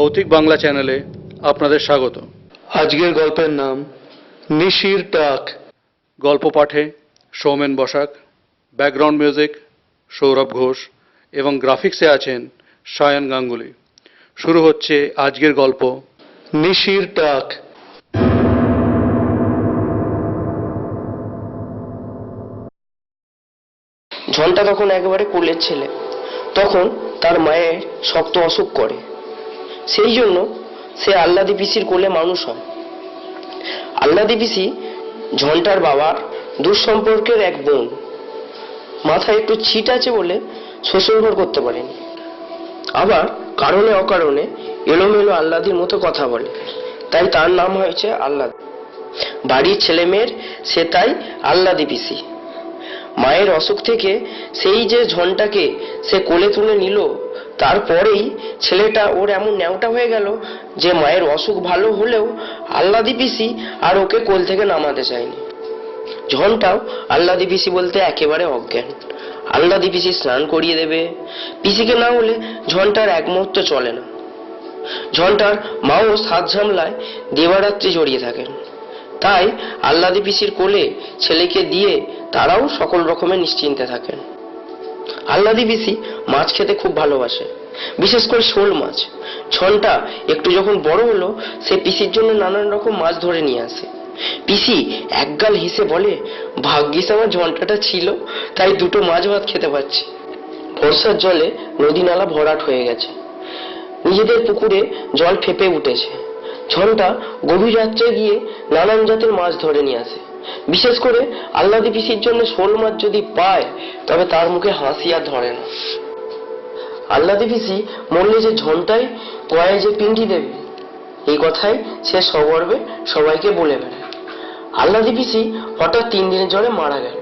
ভৌতিক বাংলা চ্যানেলে আপনাদের স্বাগত। আজকের গল্পের নাম নিশির ডাক গল্প পাঠে সৌমেন বসাক ব্যাকগ্রাউন্ড মিউজিক সৌরভ ঘোষ এবং গ্রাফিক্সে আছেন সায়ন গাঙ্গুলি। শুরু হচ্ছে আজকের গল্প নিশির ডাক ঝন্টা তখন একেবারে কোলের ছেলে। তখন তার মায়ের শক্ত অসুখ করে। সেই জন্য সে আল্লাদি পিসির কোলে মানুষ হয়। আল্লাদি পিসি ঝন্টার বাবার দুঃসম্পর্কের এক বোন। মাথায় একটু ছিট আছে বলে শ্বশুরঘর করতে পারেনি। আবার কারণে অকারণে এলোমেলো আল্লাদির মতো কথা বলে। তাই তার নাম হয়েছে আল্লাদ বাড়ির ছেলে মেয়ের সে তাই আল্লাদি পিসি। মায়ের অসুখ থেকে সেই যে ঝনটাকে সে কোলে তুলে নিল তারপরেই ছেলেটা ওর এমন ন্যাওটা হয়ে গেল যে মায়ের অসুখ ভালো হলেও আল্লাদি পিসি আর ওকে কোল থেকে নামাতে চায়নি। ঝনটাও আল্লাদি পিসি বলতে একেবারে অজ্ঞান। আল্লাদি পিসি স্নান করিয়ে দেবে, পিসিকে না হলে ঝনটার এক মুহূর্ত চলে না। ঝনটার মাও সাত ঝামলায় দেবারাত্রি জড়িয়ে থাকেন। তাই আল্লাদি পিসির কোলে ছেলেকে দিয়ে তারাও সকল রকমের নিশ্চিন্তে থাকেন। আল্লাদি পিসি মাছ খেতে খুব ভালোবাসে। বিশেষ করে শোল মাছ। ছনটা একটু যখন বড় হলো, সে পিসির জন্য নানান রকম মাছ ধরে নিয়ে আসে। পিসি একগাল হেসে বলে, ভাগ্যিস আমার ঝন্টাটা ছিল, তাই দুটো মাছ ভাত খেতে পাচ্ছি বর্ষার জলে নদী নালা ভরাট হয়ে গেছে। নিজেদের পুকুরে জল ফেপে উঠেছে। ঝনটা গভীর রাত্রে গিয়ে নানান জাতের মাছ ধরে নিয়ে আসে। বিশেষ করে আল্লাদি পিসির জন্য শোল মাছ যদি পায়, তবে তার মুখে হাসি আর ধরে না। আল্লাদি পিসি মরলে যে ঝনটাই কয়ে যে পিন্ডি দেবে, এই কথাই সে সগর্বে সবাইকে বলে বেড়ায়। আল্লাদি পিসি হঠাৎ তিন দিনের জ্বরে মারা গেল।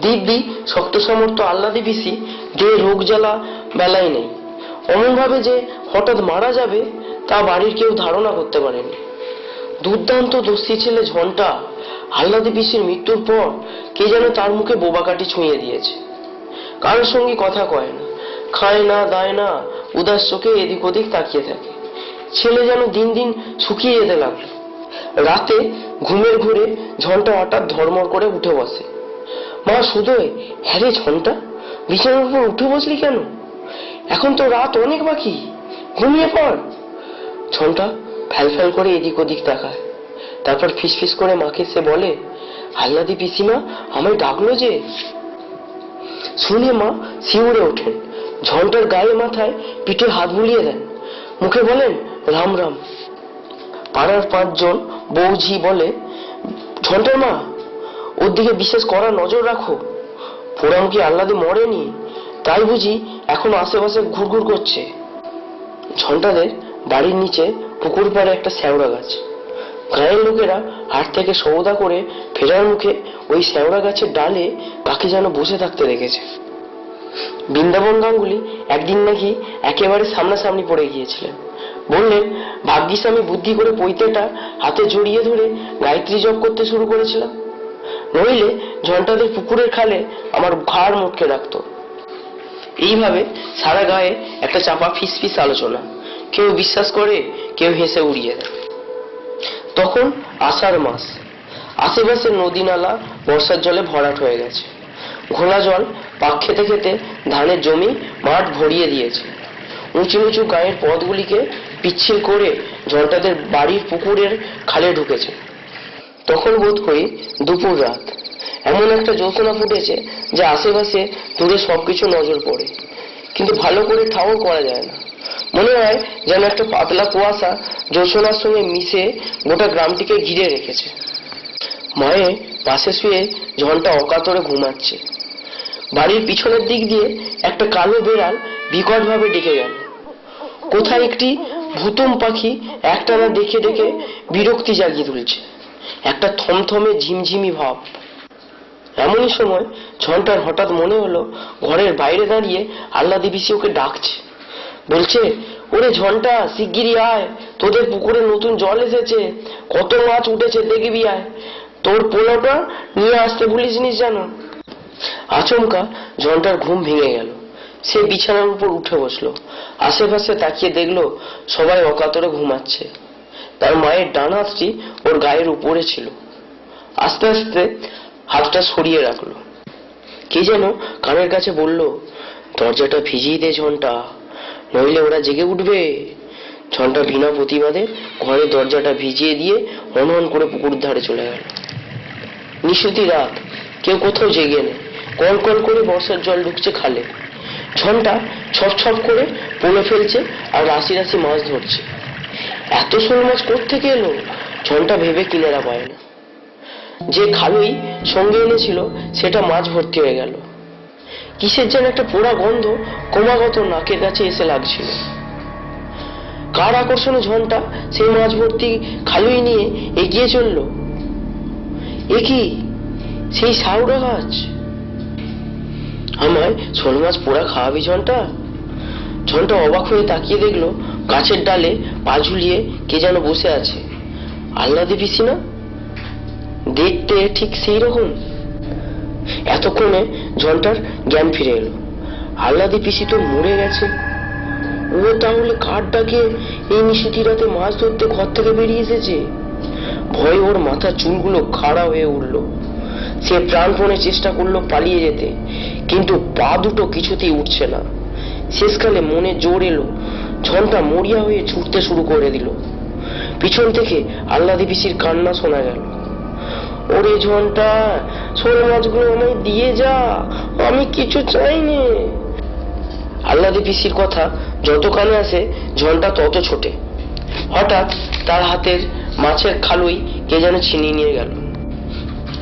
দিব্যি শক্ত সামর্থ্য আল্লাদি পিসি যে রোগ জ্বালা বেলায় নেই। অমন ভাবে যে হঠাৎ মারা যাবে, তা বাড়ির কেউ ধারণা করতে পারেনি দুর্দান্ত দস্যি ছেলে ঝন্টা আল্লাদি পিসির মৃত্যুর পর কে যেন তার মুখে বোবা কাটি ছুঁয়ে দিয়েছে। কারোর সঙ্গে কথা কয় না, খায় না, দায় না, উদাস চোখে এদিক ওদিক তাকিয়ে থাকে। ছেলে যেন দিন দিন শুকিয়ে যেতে লাগল। রাতে ঘুমের ঘুরে ঝনটা হঠাৎ ধর্মর করে উঠে বসে। মা শুধোয় হ্যাঁ রে ঝনটা, বিছানার উপর উঠে বসলি কেন? এখন তো রাত অনেক বাকি, ঘুমিয়ে পড়। ঝনটা ফ্যাল ফ্যাল করে এদিক ওদিক তাকায়। তারপর ফিসফিস করে মাকে সে বলে আল্লাদি পিসিমা, আমায় ডাকলো যে? শুনে মা শিউরে ওঠেন ঝন্টার গায়ে মাথায় পিঠে হাত বুলিয়ে দেন। মুখে বলেন, রাম রাম। পাড়ার পাঁচজন বৌঝি বলে ঝন্টার মা, ওর দিকে বিশেষ করা নজর রাখো। পোড়াম কি আল্লাদে মরেনি তাই বুঝি এখন আশেপাশে ঘুরঘুর করছে। ঝন্টাদের বাড়ির নিচে পুকুর পাড়ে একটা শ্যাওড়া গাছ। গায়ের লোকেরা হাট থেকে সৌদা করে ফেরার মুখে ওই শ্যাওড়া গাছের ডালে কাকে যেন বসে থাকতে দেখেছে। বৃন্দাবন গাঙ্গুলি একদিন নাকি একেবারে সামনাসামনি পড়ে গিয়েছিলেন। বললেন, ভাগ্যিস আমি বুদ্ধি করে পৈতেটা হাতে জড়িয়ে ধরে গায়ত্রী জপ করতে শুরু করেছিলাম। নইলে ঝন্টাদের পুকুরের খালে আমার ঘাড় মুটকে রাখতো। এইভাবে সারা গায়ে একটা চাপা ফিসফিস আলোচনা। কেউ বিশ্বাস করে, কেউ হেসে উড়িয়ে দেয়। তখন আষাঢ় মাস। আশেপাশের নদী নালা বর্ষার জলে ভরাট হয়ে গেছে। ঘোলা জল পাক খেতে খেতে ধানের জমি মাঠ ভরিয়ে দিয়েছে। উঁচু উঁচু গায়ের পথগুলিকে পিচ্ছিল করে জলটাদের বাড়ির পুকুরের খালে ঢুকেছে। তখন বোধ করি দুপুর রাত। এমন একটা জ্যোৎস্না ফুটেছে যে আশেপাশে দূরে সবকিছু নজর পড়ে। কিন্তু ভালো করে ঠাউর করা যায় না। মনে হয় যেন একটা পাতলা কুয়াশা জ্যোৎস্নার সঙ্গে মিশে গোটা গ্রামটিকে ঘিরে রেখেছে। মায়ে পাশে শুয়ে ঝনটা অকাতরে ঘুমাচ্ছে। বাড়ির পিছনের দিক দিয়ে একটা কালো বেড়াল বিকটভাবে ডেকে গেল। কোথায় একটি ভুতুম পাখি একটানা দেখে দেখে বিরক্তি জাগিয়ে তুলছে। একটা থমথমে ঝিমঝিমি ভাব। এমনই সময় ঝনটার হঠাৎ মনে হলো ঘরের বাইরে দাঁড়িয়ে আল্লাহ ওকে ডাকছে। বলছে, ওরে ঝনটা, শিগগিরই আয়। তোদের পুকুরে নতুন জল এসেছে। কত মাছ উঠেছে দেখবি আয়। তোর পোলাটা নিয়ে আসতে ভুলিস নি জানো আচমকা ঝনটার ঘুম ভেঙে গেল। সে বিছানার উপর উঠে বসল। আশেপাশে তাকিয়ে দেখল, সবাই অকাতরে ঘুমাচ্ছে। তার মায়ের ডান হাতটি ওর গায়ের উপরে ছিল। আস্তে আস্তে হাতটা সরিয়ে রাখল। কে যেন কানের কাছে বলল, দরজাটা ভিজিয়ে দে ঝনটা। নইলে ওরা জেগে উঠবে। ঝনটা বিনা প্রতিবাদে ঘরের দরজাটা ভিজিয়ে দিয়ে হনহন করে পুকুর ধারে চলে গেল। নিশুতি রাত। কেউ কোথাও জেগে নেই। কল কল করে বর্ষার জল ঢুকছে খালে। ঝনটা ছপ ছপ করে পোলে ফেলছে আর রাশি রাশি মাছ ধরছে। এত শোল মাছ থেকে এলো? ঝনটা ভেবে কিনারা পায় না। যে খালুই সঙ্গে এনেছিল, সেটা মাছ ভর্তি হয়ে গেল। কিসের যেন একটা পোড়া গন্ধ ক্রমাগত নাকের কাছে এসে লাগছিল। কার আকর্ষণে ঝনটা সেই মাছ ভর্তি খালুই নিয়ে এগিয়ে চলল? এ কি সেই সাউরা গাছ? আমায় শোল মাছ পোড়া খাওয়াবি ঝনটা? ঝনটা অবাক হয়ে তাকিয়ে দেখল গাছের ডালে পা ঝুলিয়ে কে যেন বসে আছে। আল্লাদি পিসি না দেখতে ঠিক সেই রকম। এতক্ষণে ঝন্টার জ্ঞান ফিরে এলো। আল্লাদি পিসি তো মরে গেছে। ও তাহলে কার ডাকে এই নিশুতি রাতে মাছ ধরতে ঘর থেকে বেরিয়ে এসেছে? ভয়ে ওর মাথার চুলগুলো খাড়া হয়ে উঠল। সে প্রাণপণে চেষ্টা করল পালিয়ে যেতে, কিন্তু পা দুটো কিছুতেই উঠছে না। শেষকালে মনে জোর এলো, ঝনটা মরিয়া হয়ে ছুটতে শুরু করে দিল। পিছন থেকে আল্লাদি পিসির কান্না শোনা গেল। ওরে ঝনটা, ছোট মাছগুলো আমায় দিয়ে যা, আমি কিছু চাইনি। আল্লাদি পিসির কথা যত কানে আসে, ঝনটা তত ছোটে। হঠাৎ তার হাতের মাছের খালুই কে যেন ছিনিয়ে নিয়ে গেল।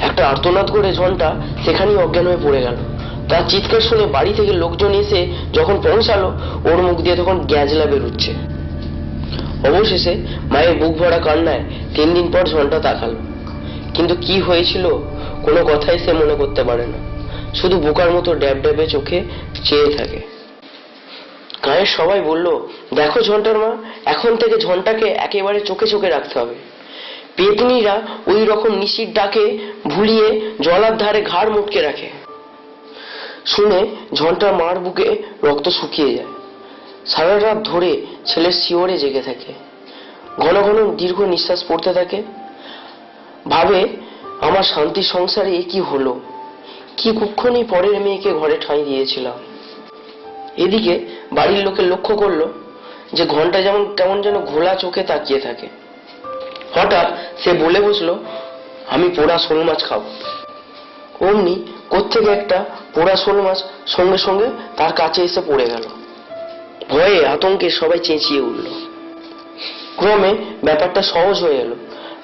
একটা আর্তনাদ করে ঝনটা সেখানেই অজ্ঞান হয়ে পড়ে গেল। তার চিৎকার শুনে বাড়ি থেকে লোকজন এসে যখন পৌঁছালো, ওর মুখ দিয়ে তখন গ্যাজলা বেরোচ্ছে। অবশেষে মায়ের বুক ভরা কান্নায় তিন দিন পর ঝনটা তাকালো। কিন্তু কি হয়েছিল, কোনো কথাই সে মনে করতে পারে না। শুধু বোকার মতো ড্যাব ড্যাবে চোখে চেয়ে থাকে। গায়ের সবাই বলল, দেখো ঝন্টার মা, এখন থেকে ঝন্টাকে একেবারে চোখে চোখে রাখতে হবে। পেতনিরা ওই রকম নিশির ডাকে ভুলিয়ে জলার ধারে ঘাড় মুটকে রাখে। শুনে ঝন্টার মার বুকে রক্ত শুকিয়ে যায়। সারা রাত ধরে ছেলের শিওরে জেগে থাকে। ঘন ঘন দীর্ঘ নিঃশ্বাস পড়তে থাকে। ভাবে আমার শান্তি সংসারে এ কি হলো? কি কুক্ষণই পরের মেয়েকে ঘরে ঠাঁই দিয়েছিলাম। এদিকে বাড়ির লোকে লক্ষ্য করল যে ঘণ্টা যেমন কেমন যেন ঘোলা চোখে তাকিয়ে থাকে। হঠাৎ সে বলে বসল, আমি পোড়া শোল মাছ খাব। অমনি কোত্থেকে একটা পোড়া শোল মাছ সঙ্গে সঙ্গে তার কাছে এসে পড়ে গেল। ভয়ে আতঙ্কে সবাই চেঁচিয়ে উঠল। ক্রমে ব্যাপারটা সহজ হয়ে এলো।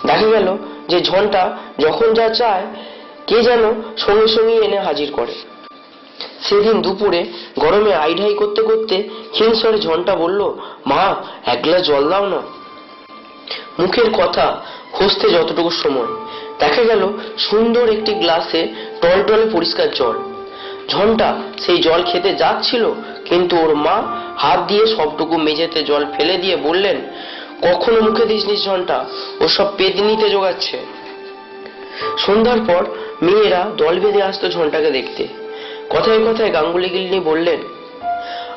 দেখা গেল যে ঝনটা যখন যা চায়, কে যেন সঙ্গে সঙ্গে এনে হাজির করে। সেদিন দুপুরে গরমে আইঢাই করতে করতে হিংসরে ঝনটা বলল, মা, এক গ্লাস জল দাও না। মুখের কথা হসতে যতটুকু সময়, দেখা গেল সুন্দর একটি গ্লাসে টলটলে পরিষ্কার জল। ঝনটা সেই জল খেতে যাচ্ছিল, কিন্তু ওর মা হাত দিয়ে সবটুকু মেঝেতে জল ফেলে দিয়ে বললেন কখনো মুখে দিস নিস ঝনটা, ও সব পেদনিতে জোগাচ্ছে। সন্ধ্যার পর মেয়েরা দল বেঁধে আসতো ঝনটাকে দেখতে। কথায় কথায় গাঙ্গুলি গিল্লি বললেন,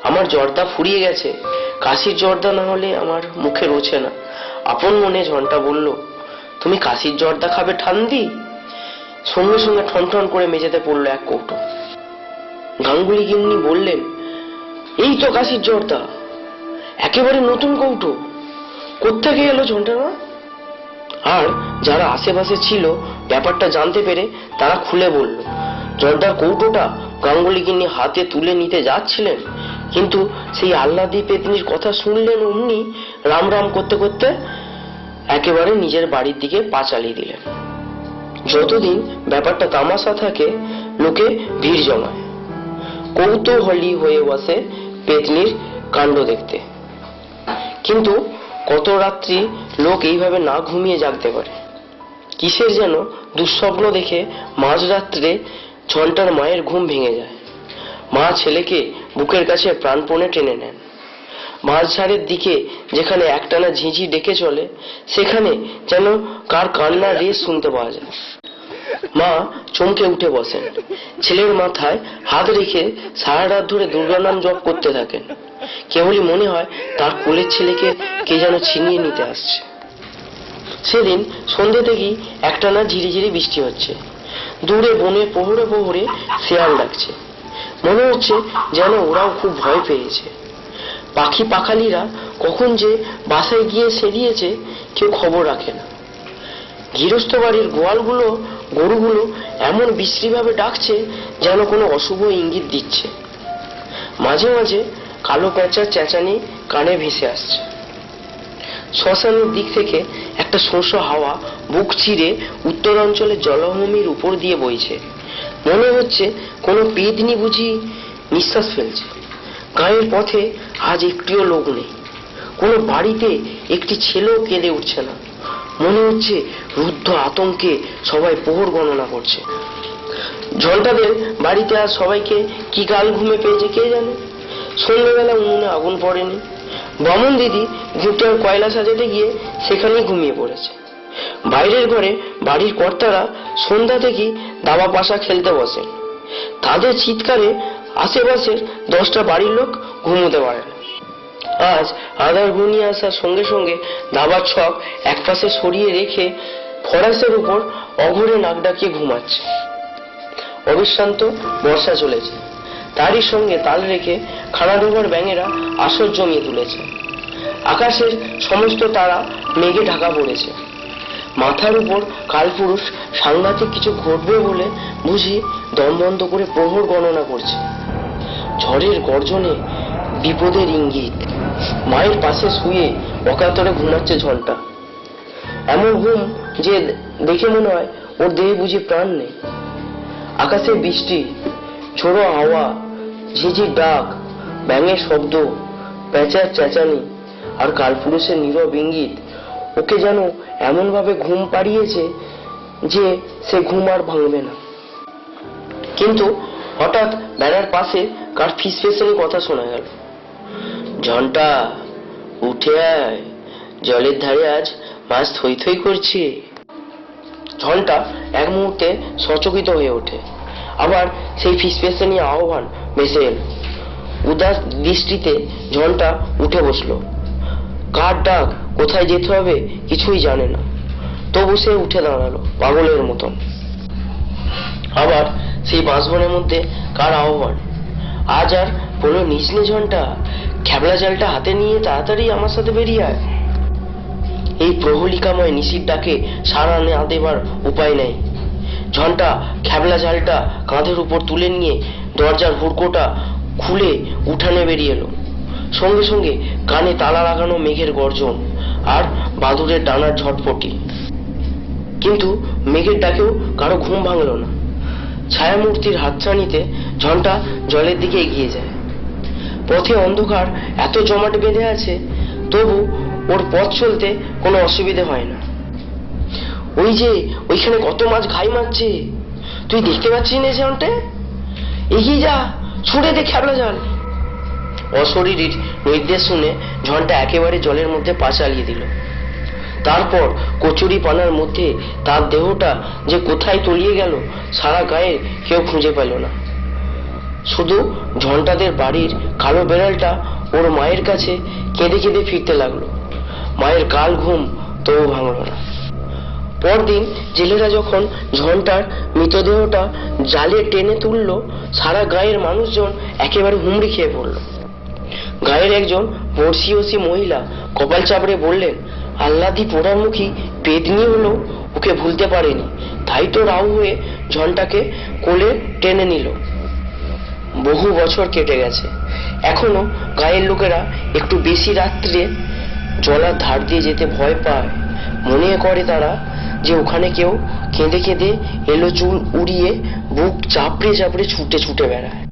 আমার জর্দা ফুরিয়ে গেছে, কাশির জর্দা না হলে আমার মুখে রোছে না। আপন মনে ঝনটা বলল, তুমি কাশির জর্দা খাবে ঠান্দি সঙ্গে সঙ্গে ঠন ঠন করে মেঝেতে পড়ল এক কৌটো। গাঙ্গুলি গিন্নি বললেন, এই তো কাশির জর্দা, একেবারে নতুন কৌটো। কোত্থেকে এলো ঝন্টা না আর যারা আশেপাশে ছিল, ব্যাপারটা জানতে পেরে তারা খুলে বলল, জর্দার কৌটোটা গাঙ্গুলি গিন্নি হাতে তুলে নিতে যাচ্ছিলেন? কিন্তু সেই আল্লাদি পেতনির কথা শুনলেন অমনি রাম রাম করতে করতে একেবারে নিজের বাড়ির দিকে পা চালিয়ে দিলেন। যতদিন ব্যাপারটা তামাশা থাকে, লোকে ভিড় জমায়। কৌতূহলী হয়ে বসে পেতনির কাণ্ড দেখতে। কিন্তু কত রাত্রি লোক এইভাবে না ঘুমিয়ে জাগতে পারে? কিসের যেন দুঃস্বপ্ন দেখে মাঝরাত্রে ঝন্টার মায়ের ঘুম ভেঙে যায়। মা ছেলেকে বুকের কাছে প্রাণপণে টেনে নেন। মাঝঝাড়ের দিকে যেখানে একটানা ঝিঁঝি ডেকে চলে, সেখানে যেন কার কান্নার রেশ শুনতে পাওয়া যায়। মা চমকে উঠে বসেন। ছেলের মাথায় হাত রেখে সারা রাত ধরে দুর্গা নাম জপ করতে থাকেন। কেবলই মনে হয় তার কোলের ছেলেকে কে যেন ছিনিয়ে নিতে আসছে। সেদিন সন্ধ্যে থেকেই একটানা ঝিরিঝিরি বৃষ্টি হচ্ছে। দূরে বনে প্রহরে প্রহরে শেয়াল ডাকছে। মনে হচ্ছে যেন ওরাও খুব ভয় পেয়েছে। পাখি পাখালিরা কখন যে বাসায় গিয়ে সেরিয়েছে কেউ খবর রাখে না। গৃহস্থ বাড়ির গোয়ালগুলো, গরুগুলো এমন বিশ্রীভাবে ডাকছে যেন কোনো অশুভ ইঙ্গিত দিচ্ছে। মাঝে মাঝে কালো প্যাঁচার চেঁচানি, কানে ভেসে আসছে। শ্মশানের দিক থেকে একটা শোষ হাওয়া বুক চিরে উত্তরাঞ্চলের জলভূমির উপর দিয়ে বইছে। মনে হচ্ছে কোনো পেদনি বুঝি নিঃশ্বাস ফেলছে। গায়ের পথে আজ একটিও লোক নেই। কোনো বাড়িতে একটি ছেলেও কেঁদে উঠছে না। মনে হচ্ছে রুদ্ধ আতঙ্কে সবাই পোহর গণনা করছে। ঝন্টাদের বাড়িতে আর সবাইকে কি গাল ঘুমে পেয়েছে কে জানে? সন্ধ্যেবেলা উনুনে আগুন পড়েনি। বামন দিদি ঘুঁটে কয়লা সাজাতে গিয়ে সেখানেই ঘুমিয়ে পড়েছে। বাইরের ঘরে বাড়ির কর্তারা সন্ধ্যা থেকেই দাবা পাশা খেলতে বসে। তাদের চিৎকারে আশেপাশের দশটা বাড়ির লোক ঘুমোতে পারে আজ আধার ঘনিয়ে আসার সঙ্গে সঙ্গে দাবার ছক একপাশে সরিয়ে রেখে ফরাসের উপর অঘরে নাক ডাকিয়ে ঘুমাচ্ছে। অবিশ্রান্ত বর্ষা চলেছে। তারই সঙ্গে তাল রেখে খানা ডোবার ব্যাঙেরা আসর জমিয়ে তুলেছে। আকাশের সমস্ত তারা মেঘে ঢাকা পড়েছে। মাথার উপর কালপুরুষ সাংঘাতিক কিছু ঘটবে বলে বুঝি দম বন্ধ করে প্রহর গণনা করছে। ঝড়ের গর্জনে বিপদের ইঙ্গিত। মায়ের পাশে শুয়ে অকাতরে ঘুমাচ্ছে ঝনটা এমন ঘুম যে দেখে মনে হয় ওর দেহে বুঝি প্রাণ নেই। আকাশে বৃষ্টি, ঝোড়ো হাওয়া ঝিঝির ডাক, ব্যাঙের শব্দ, প্যাঁচার চেঁচানি আর কালপুরুষের নীরব ইঙ্গিত, ওকে যেন এমনভাবে ঘুম পাড়িয়েছে যে সে ঘুম আর ভাঙবে না। কিন্তু হঠাৎ বেড়ার পাশে কার ফিস ফেসের কথা শোনা গেল। ঝন্টা, উঠে আয়, জলের ধারে আজ মাছ থই থই করছে। ঝনটা এক মুহূর্তে সচকিত হয়ে ওঠে। আবার সেই ফিসফেসানি আহ্বান ভেসে এল উদাস দৃষ্টিতে ঝনটা উঠে বসল। কার ডাক, কোথায় যেতে হবে কিছুই জানে না। তবু সে উঠে দাঁড়াল, পাগলের মতন। আবার সেই বাঁশবনের মধ্যে কার আহ্বান? আজ আর বলল নিজ ঘণ্টা খ্যাবলা জালটা হাতে নিয়ে তাড়াতাড়ি আমার সাথে বেরিয়ে আয়। এই প্রহলিকাময় নিশির ডাকে সাড়া না দেবার উপায় নেই। ঝন্টা খ্যাবলা জালটা কাঁধের উপর তুলে নিয়ে দরজার হুড়কোটা খুলে উঠানে বেরিয়ে এলো। সঙ্গে সঙ্গে কানে তালা লাগানো মেঘের গর্জন আর বাদুরের ডানার ঝটপটি। কিন্তু মেঘের ডাকেও কারও ঘুম ভাঙল না। ছায়ামূর্তির হাতছানিতে ঝন্টা জলের দিকে এগিয়ে যায়। পথে অন্ধকার এত জমাট বেঁধে আছে, তবু ওর পথ চলতে কোনো অসুবিধে হয় না। ওই যে ওইখানে কত মাছ ঘাই মারছে। তুই দেখতে পাচ্ছিস না ঝন্টে এগিয়ে যা, ছুড়ে দে খেবলা জল অশরীরীর নির্দেশ শুনে ঝনটা একেবারে জলের মধ্যে পা চালিয়ে দিল। তারপর কচুরি পানার মধ্যে তার দেহটা যে কোথায় তলিয়ে গেল, সারা গায়ে কেউ খুঁজে পেল না। শুধু ঝন্টাদের বাড়ির কালো বেড়ালটা ওর মায়ের কাছে কেঁদে কেঁদে ফিরতে লাগল। মায়ের কাল ঘুম তবু ভাঙল না। পরদিন জেলেরা যখন ঝন্টার মৃতদেহটা জালে টেনে তুলল, সারা গায়ের মানুষজন একেবারে হুমড়ি খেয়ে পড়ল। গায়ের একজন বর্ষিয়সী মহিলা কপাল চাপড়ে বললেন আল্লাদি পোড়ামুখী পেদনি হলো, ওকে ভুলতে পারেনি। তাই তো রাউ হয়ে ঝনটাকে কোলে টেনে নিল। বহু বছর কেটে গেছে। এখনও গায়ের লোকেরা একটু বেশি রাত্রে জলার ধার দিয়ে যেতে ভয় পায়। মনে করে তারা যে ওখানে কেউ কেঁদে কেঁদে এলো চুল উড়িয়ে বুক চাপড়ে চাপড়ে ছুটে ছুটে বেড়ায়।